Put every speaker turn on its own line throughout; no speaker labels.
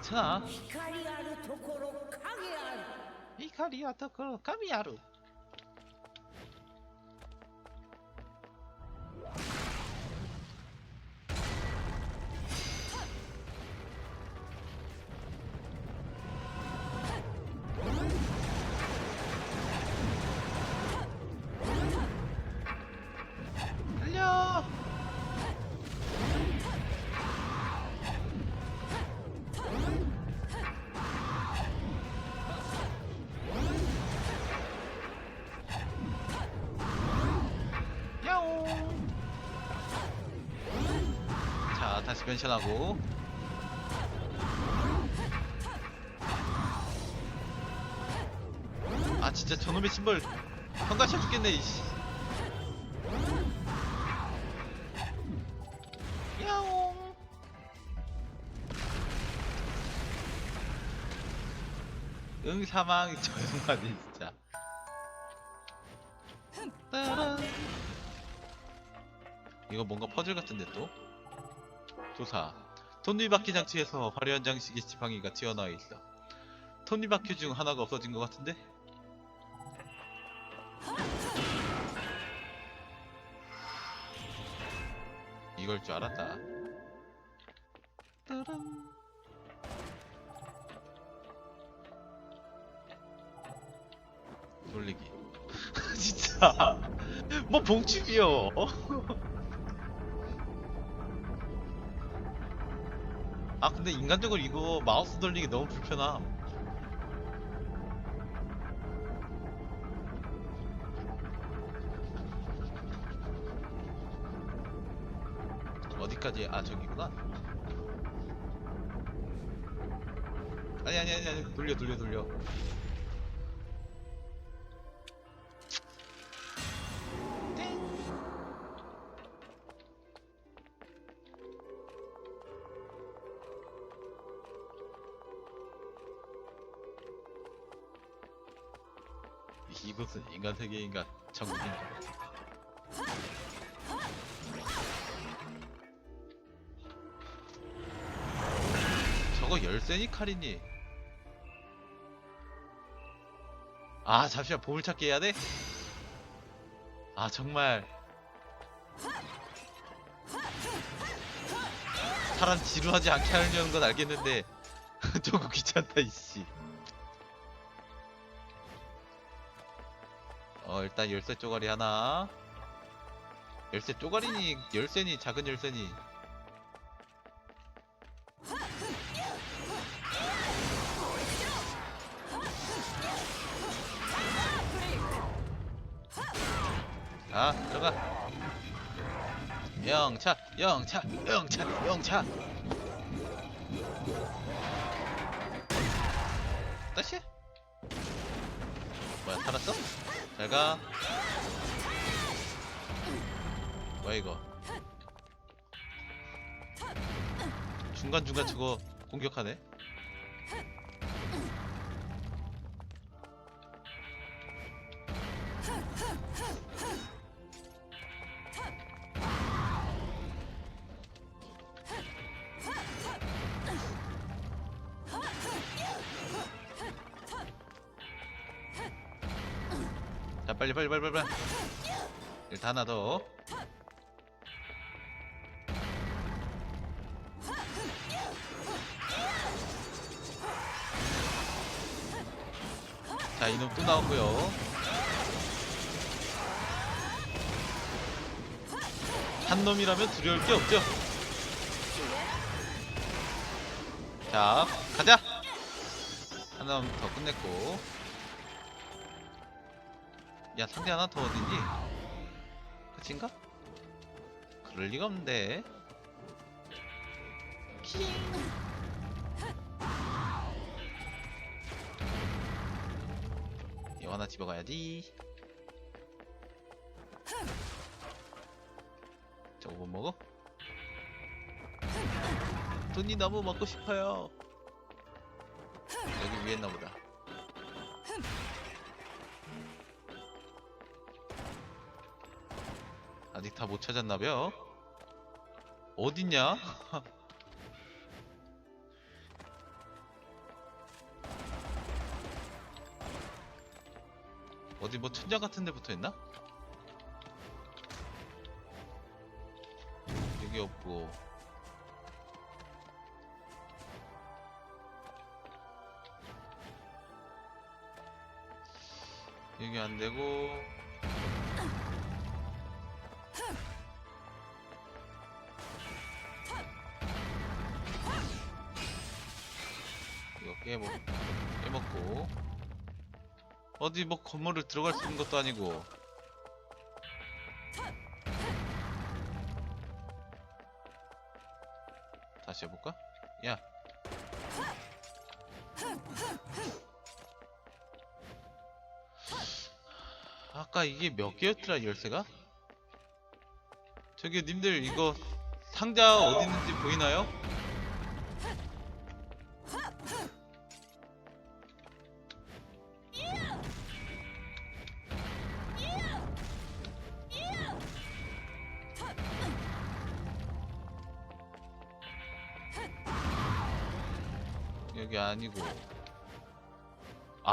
괜찮아
히카리야 도코로 카미야루
히카리야 도코로 카미야루. 변신하고. 아 진짜 저놈의 신발 성가셔 죽겠네 이씨. 야옹. 응 사망 저 양반이 진짜. 따란. 이거 뭔가 퍼즐 같은데 또? 조사. 톱니바퀴 장치에서 화려한 장식의 지팡이가 튀어나와 있어. 톱니바퀴 중 하나가 없어진 것 같은데? 이걸 줄 알았다. 따란. 돌리기. 진짜. 뭐 봉집이요 아 근데 인간적으로 이거 마우스 돌리기 너무 불편함. 어디까지? 아 저기구나. 아니 아니 아니 아니 돌려 돌려 돌려 세계인가 천국인가 저거 열쇠니 칼이니? 아 잠시만 보물찾기 해야 돼? 아 정말. 사람 지루하지 않게 하려는 건 알겠는데 저거 귀찮다 이씨 어 일단 열쇠 쪼가리 하나. 열쇠 쪼가리니 열쇠니 작은 열쇠니. 자 들어가. 영차 영차 영차 영차. 다시? 뭐야 살았어? 잘가. 뭐야 이거? 중간중간 저거 공격하네 빨리 빨리 빨리 빨리 빨리. 일단 하나 더. 자 이놈 또 나왔고요. 한 놈이라면 두려울 게 없죠. 자 가자. 한놈더 끝냈고 야 상대 하나 더 어딨니? 그친가? 그럴 리가 없는데 킹. 이거 하나 집어가야지 저거 못 먹어? 돈이 너무 먹고 싶어요 여기 위에 있나 보다 아직 다 못 찾았나벼? 어딨냐? 어디 뭐 천장 같은 데 붙어 있나? 여기 없고 여기 안 되고 깨먹고 어디 뭐 건물을 들어갈 수 있는 것도 아니고 다시 해볼까? 야 아까 이게 몇 개였더라 열쇠가? 저기 님들 이거 상자 어디 있는지 보이나요?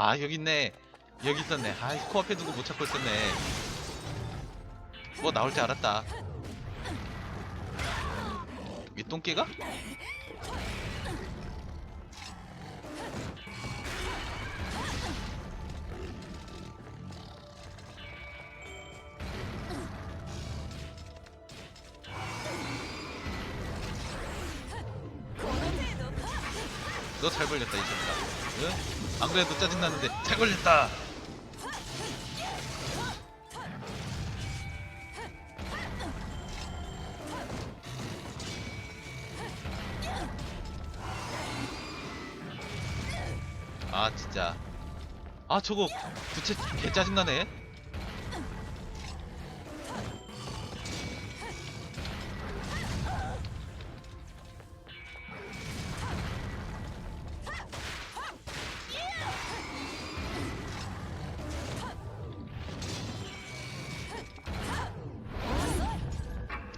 아 여기 있네. 여기 있었네. 아이 코앞에 두고 못 찾고 있었네. 뭐 나올 줄 알았다. 윗동깨가? 너잘 걸렸다 이 새끼야 응? 안 그래도 짜증나는데. 잘 걸렸다. 아 진짜. 아 저거 부채 개 짜증나네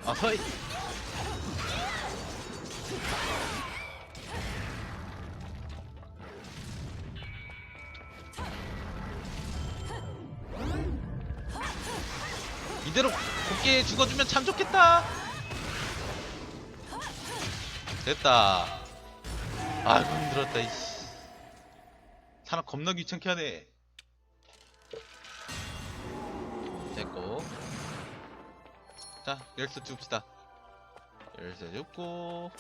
아허이. 이대로 곱게 죽어주면 참 좋겠다. 됐다. 아이고 힘들었다 이씨. 사람 겁나 귀찮게 하네 자 열쇠 줍시다. 열쇠 줍고.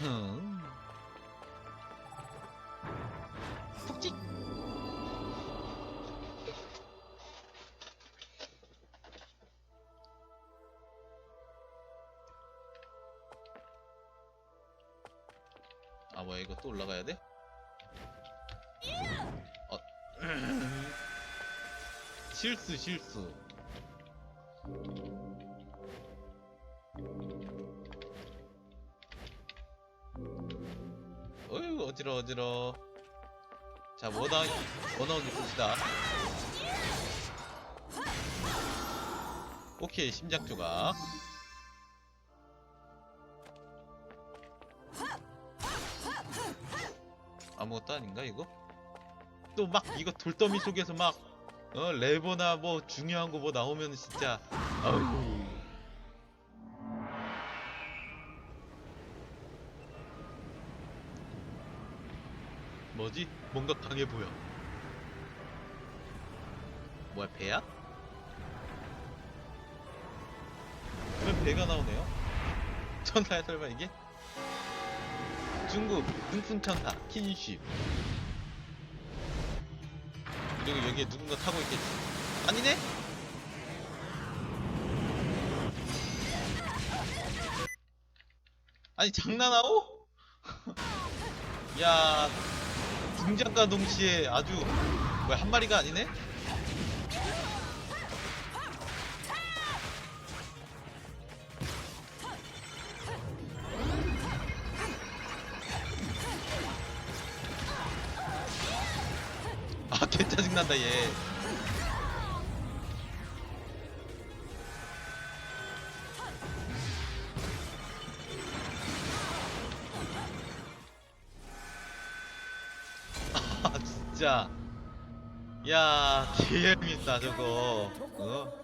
흠. 푹찍 아 뭐야 이거 또 올라가야 돼? 어 실수 실수. 어휴 어지러 어지러 자뭐 나오기 봅시다. 오케이 심장 조각. 아무것도 아닌가 이거? 또 막 이거 돌더미 속에서 막 어, 레버나 뭐 중요한 거 뭐 나오면 진짜 어휴 뭐지? 뭔가 강해 보여 뭐야 배야? 왜 배가 나오네요? 천사야 설마 이게? 중국 흥풍천사 킨쉽 그리고 여기에 누군가 타고 있겠지 아니네? 아니 장난하오? 야 등장과 동시에 아주 뭐야 한 마리가 아니네? 개 짜증난다, 얘. 진짜 야 개얄밉다 저거 어?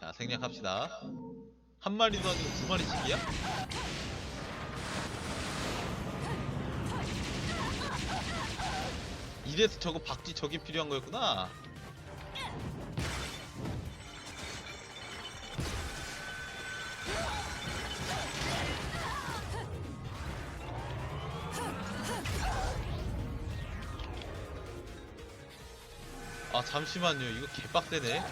자 생략합시다 한 마리도 아니고 두 마리씩이야? 이래서 저거 박쥐 저기 필요한 거였구나. 아 잠시만요. 이거 개빡세네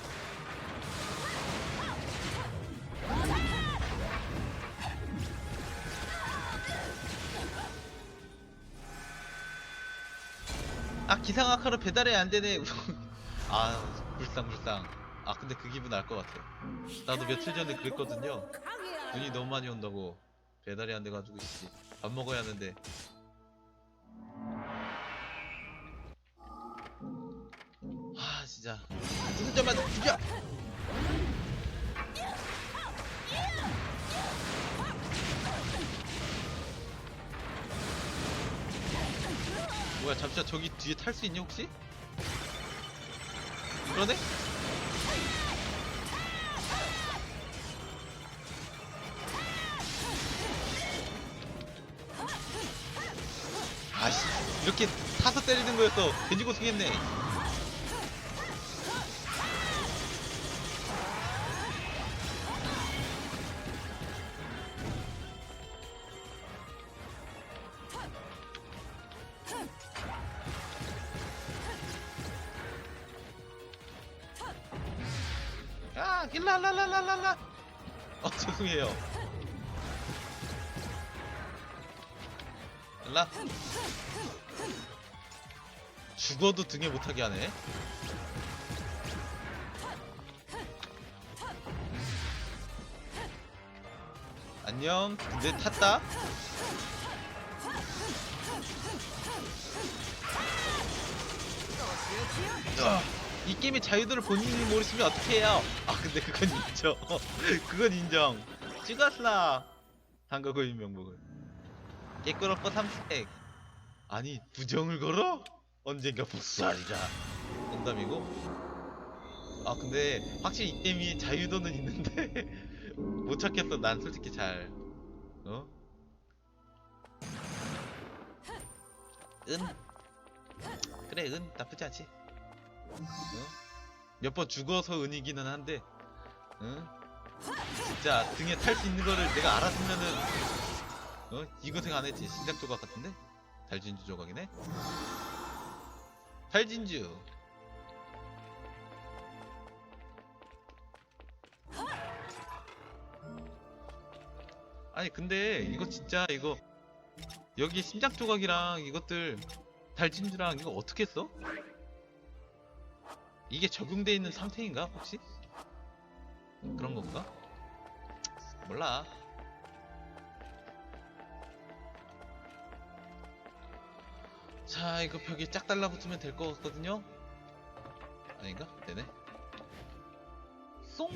기상아카로 배달이 안 되네. 아 불쌍 불쌍. 아 근데 그 기분 알 것 같아. 나도 며칠 전에 그랬거든요. 눈이 너무 많이 온다고 배달이 안 돼가지고 씨, 밥 먹어야 하는데. 아 진짜 두들자마자 죽여. 뭐야 잠시만 저기 뒤에 탈 수 있냐 혹시? 그러네? 아씨 이렇게 타서 때리는 거였어 괜히 고생했네 라? 죽어도 등에 못하게 하네. 안녕. 근데 탔다. 아, 이 게임의 자유도를 본인이 모르시면 어떻게 해요? 아 근데 그건 인정. 그건 인정. 찍었어. 한국어인 명목을 깨끄럽고 삼색 아니 부정을 걸어? 언젠가 복수하리라 농담이고 아 근데 확실히 이 게임이 자유도는 있는데 못 찾겠어 난 솔직히 잘 어? 은 그래 은 나쁘지 않지 어? 몇 번 죽어서 은이기는 한데 응? 진짜 등에 탈 수 있는 거를 내가 알았으면은 어? 이 고생 안 했지 신작 조각 같은데? 달진주 조각이네? 달진주 아니 근데 이거 진짜 이거 여기 심장 조각이랑 이것들 달진주랑 이거 어떻게 써? 이게 적용돼 있는 상태인가 혹시? 그런 건가? 몰라. 자, 이거 벽에 짝 달라붙으면 될 것 같거든요. 아닌가? 되네. 송.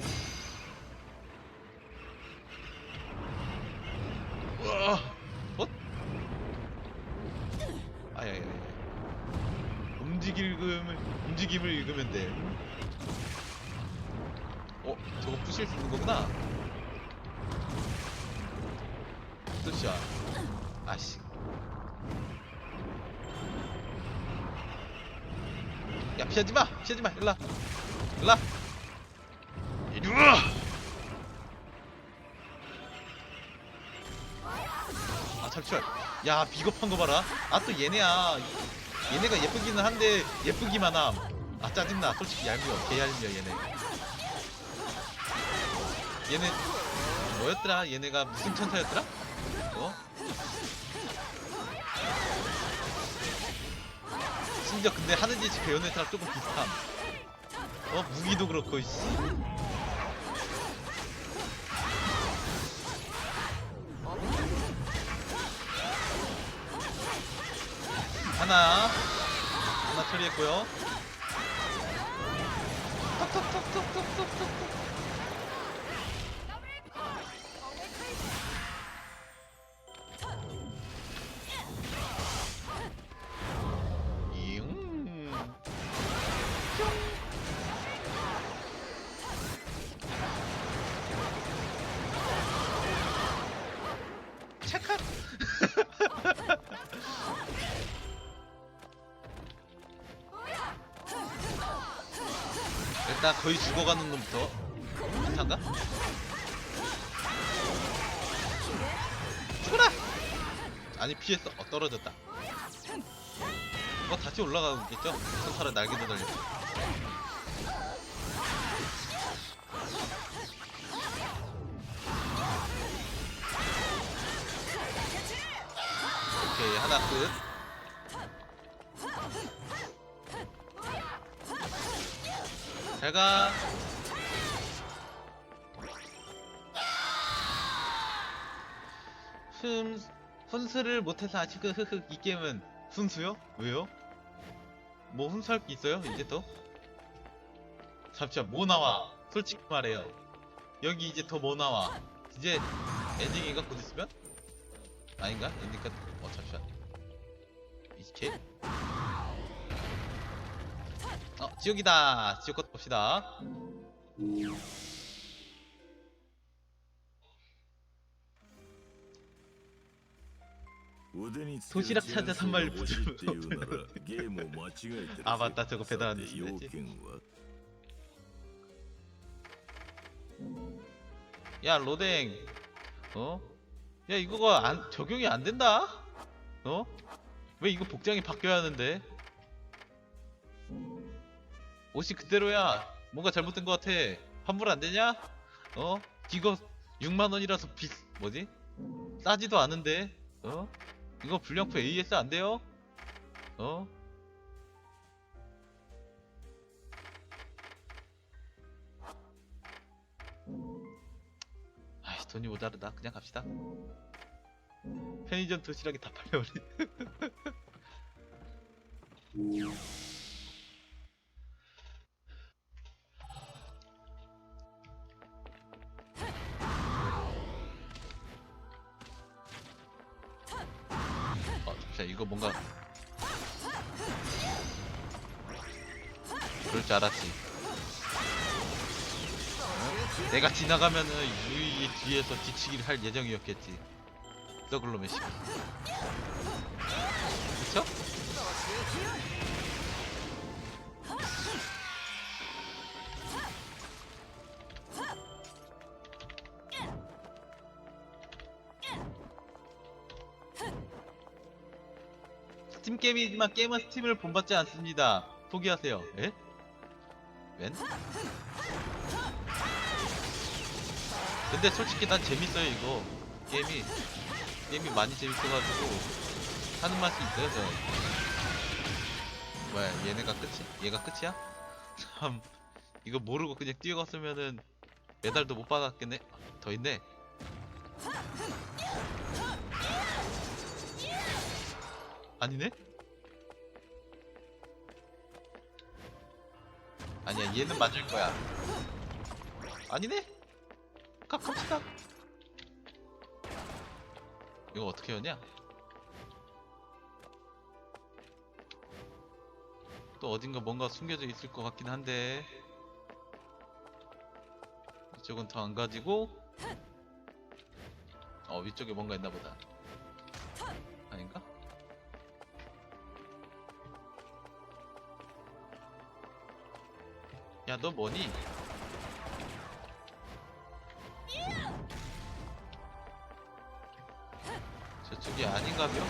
우와. 어? 아야야야. 움직임을 움직임을 읽으면 돼. 어, 저거 부실 수 있는 거구나. 뜻이야. 아씨. 야 피하지 마, 피하지 마, 일라, 일라. 이리 와. 아 탈출. 야 비겁한 거 봐라. 아 또 얘네야. 얘네가 예쁘기는 한데 예쁘기만 함. 아 짜증나. 솔직히 얄미워. 개 얄미워 얘네. 얘네 뭐였더라? 얘네가 무슨 천사였더라? 심지어 근데 하는 짓이 베요네타랑 조금 비슷함. 어 무기도 그렇고 씨. 하나 하나 처리했고요. 톡톡톡톡톡톡톡. 올라가겠죠? 손사라 날개도 달려 오케이 하나 끝 잘가 흠 훈수를 못해서 아직 흐흐 이 게임은 훈수요? 왜요? 뭐 훈수할 게 있어요? 이제 또? 잠시만 뭐 나와 솔직히 말해요 여기 이제 더 뭐 나와 이제 엔딩인가 곧 있으면? 아닌가? 엔딩까 어 잠시만 이게 어 지옥이다 지옥 것 봅시다
도시락 찾아 산말
아, 맞다. 저거 배달하는 짓이지. 야 로댕 어? 야 이거가 안 적용이 안 된다? 어? 왜 이거 복장이 바뀌어야 하는데? 옷이 그대로야 뭔가 잘못된 것 같아 환불 안 되냐? 어? 이거 6만 원이라서 비 뭐지? 싸지도 않은데 어? 이거 불량품 AS 안 돼요? 어? 아이 돈이 모자르다 그냥 갑시다 편의점 도시락이 다 팔려버리 어 이거 뭔가 그럴 줄 알았지 어? 내가 지나가면은 유이의 뒤에서 뒤치기를 할 예정이었겠지 썩을로 메시 그쵸? 게임이지만 게임은 스팀을 본받지 않습니다. 포기하세요. 에? 웬? 근데 솔직히 난 재밌어요 이거 게임이 게임이 많이 재밌어가지고 하는 맛이 있어요 저. 뭐야 얘네가 끝이? 얘가 끝이야? 참 이거 모르고 그냥 뛰어갔으면은 메달도 못 받았겠네. 더 있네. 아니네? 아니야 얘는 맞을 거야. 아니네? 가, 갑시다. 이거 어떻게 하냐? 또 어딘가 뭔가 숨겨져 있을 것 같긴 한데. 이쪽은 더 안 가지고. 어 위쪽에 뭔가 있나 보다 야, 너 뭐니? 저쪽이 아닌가벼?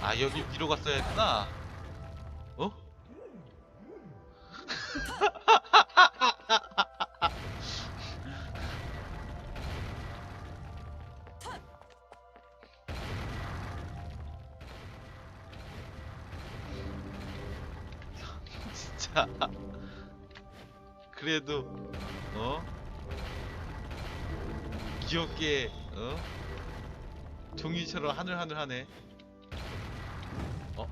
아, 여기 위로 갔어야 했구나. 귀엽게 어? 종이처럼 하늘하늘 하네. 어?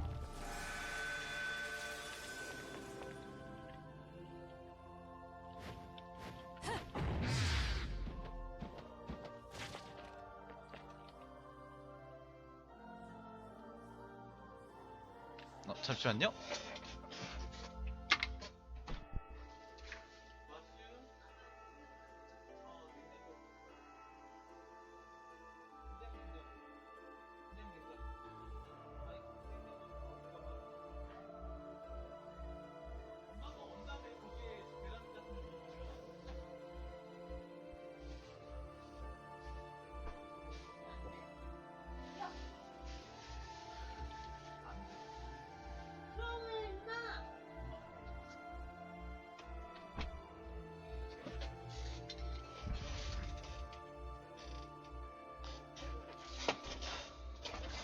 어, 잠시만요.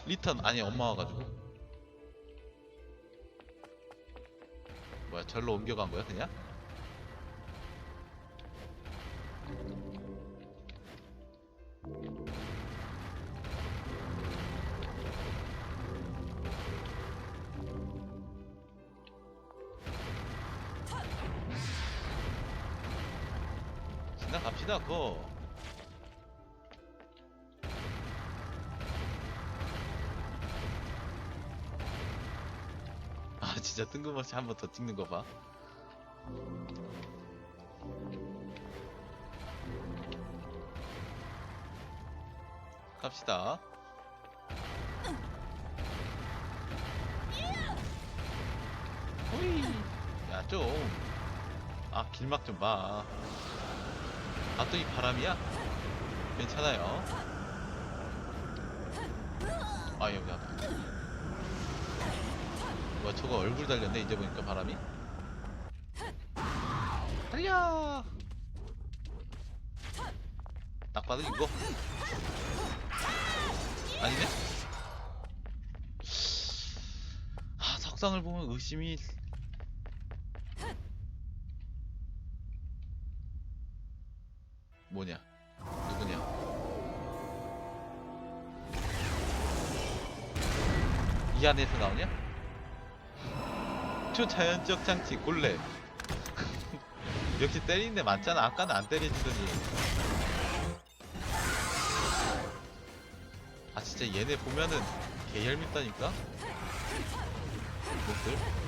리턴 아니 엄마 와가지고 뭐야 절로 옮겨간 거야 그냥? 지나갑시다 그거 진짜 뜬금없이 한 번 더 찍는 거 봐. 갑시다. 호이. 야 좀. 아 길막 좀 봐. 아 또 이 바람이야? 괜찮아요. 아 여기 앞에. 뭐야 저거 얼굴 달렸네 이제 보니까 바람이. 달려! 딱 봐도 이거? 아니네? 아 석상을 보면 의심이 뭐냐? 누구냐? 이 안에서 나오냐? 초자연적 장치 골래 역시 때리는데 많잖아. 아까는 안 때려지더니. 아 진짜 얘네 보면은 개열밉다니까? 놈들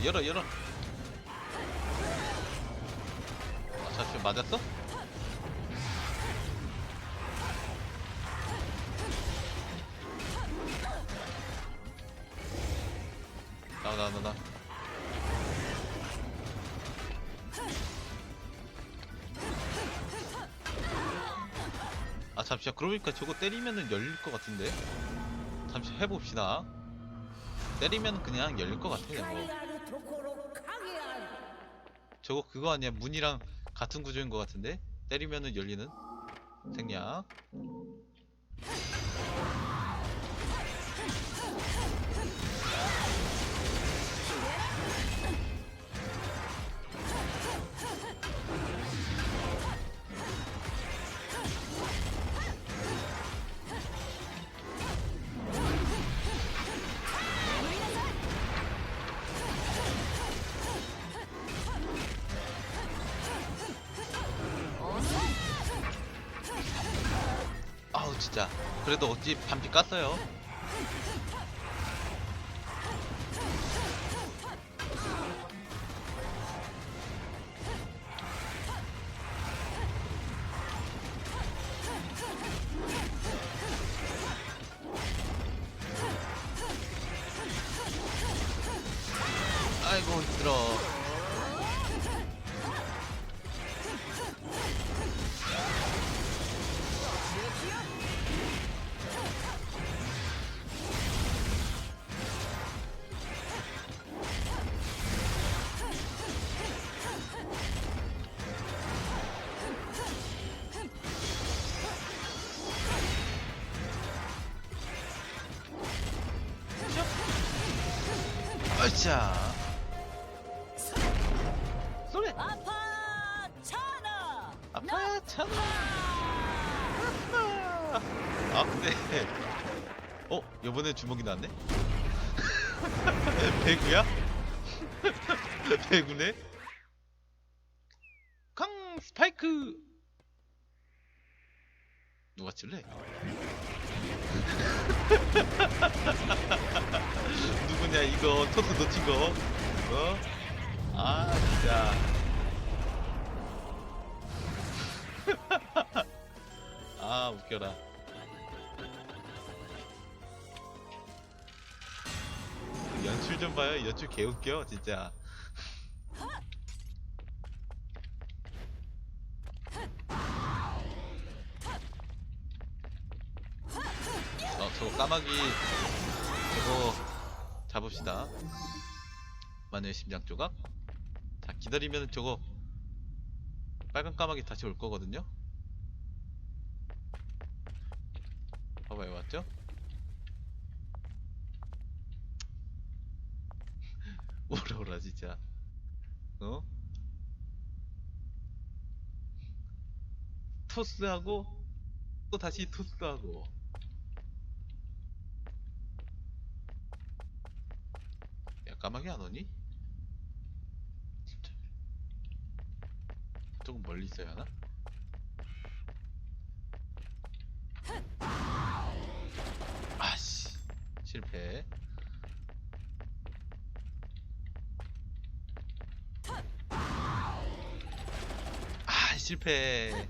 자, 열어, 열어. 아, 잠시 맞았어? 나, 나, 나, 나. 아 잠시만 그러니까 저거 때리면은 열릴 것 같은데 잠시 해봅시다 때리면 그냥 열릴 것 같아 뭐 저거 그거 아니야? 문이랑 같은 구조인 것 같은데? 때리면은 열리는? 생략 그래도 어찌 반피 깠어요. 아이고 힘들어 아차 소리!
아파 차나!
아파 참아 아파 아 근데 어 요번에 주먹이 났네? 배구야? 배구네? 스파이크! 누가 칠래? 누구냐 이거? 토스 놓친 거. 어? 아 진짜. 아 웃겨라. 연출 좀 봐요. 연출 개웃겨 진짜. 어 저거 까마귀. 저거 잡읍시다. 마늘 심장 조각. 자 기다리면 저거 빨간 까마귀 다시 올 거거든요. 봐봐요 왔죠? 오라 오라 진짜. 어? 토스하고 또 다시 토스하고 까마귀 안 오니? 조금 멀리 있어야 하나? 아씨 실패 아 실패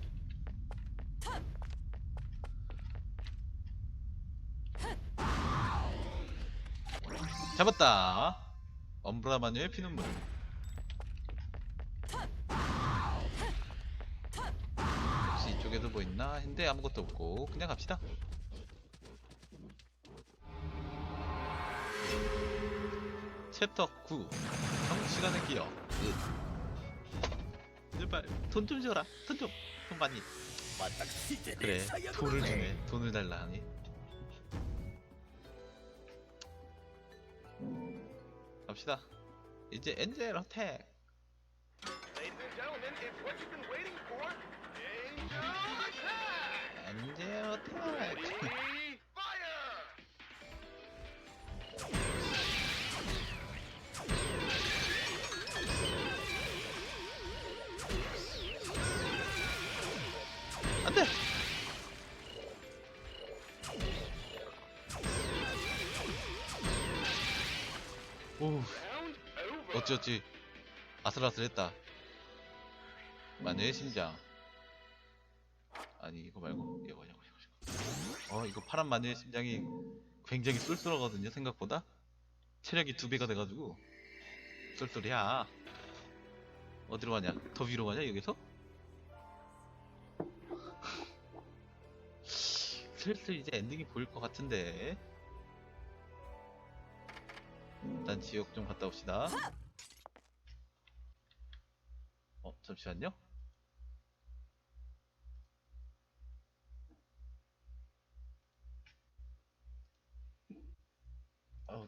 잡았다 엄브라 마녀의 피눈물. 혹시 이쪽에도 뭐 있나? 했는데 아무것도 없고 그냥 갑시다. 챕터 9 성시간의 기억 으. 제발 돈 좀 줘라. 돈좀돈 많이. 그래 돈을 주네. 돈을 달라 하니 갑시다 이제 엔젤 어택! 엔젤 어택 어찌 어찌 아슬아슬했다. 마녀의 심장. 아니 이거 말고 이거 이거 이거 어 이거 파란 마녀의 심장이 굉장히 쏠쏠하거든요 생각보다. 체력이 두 배가 돼가지고. 쏠쏠이야. 어디로 가냐? 더 위로 가냐 여기서? 슬슬 이제 엔딩이 보일 것 같은데. 일단 지역 좀 갔다 옵시다 어, 잠시만요. 아우,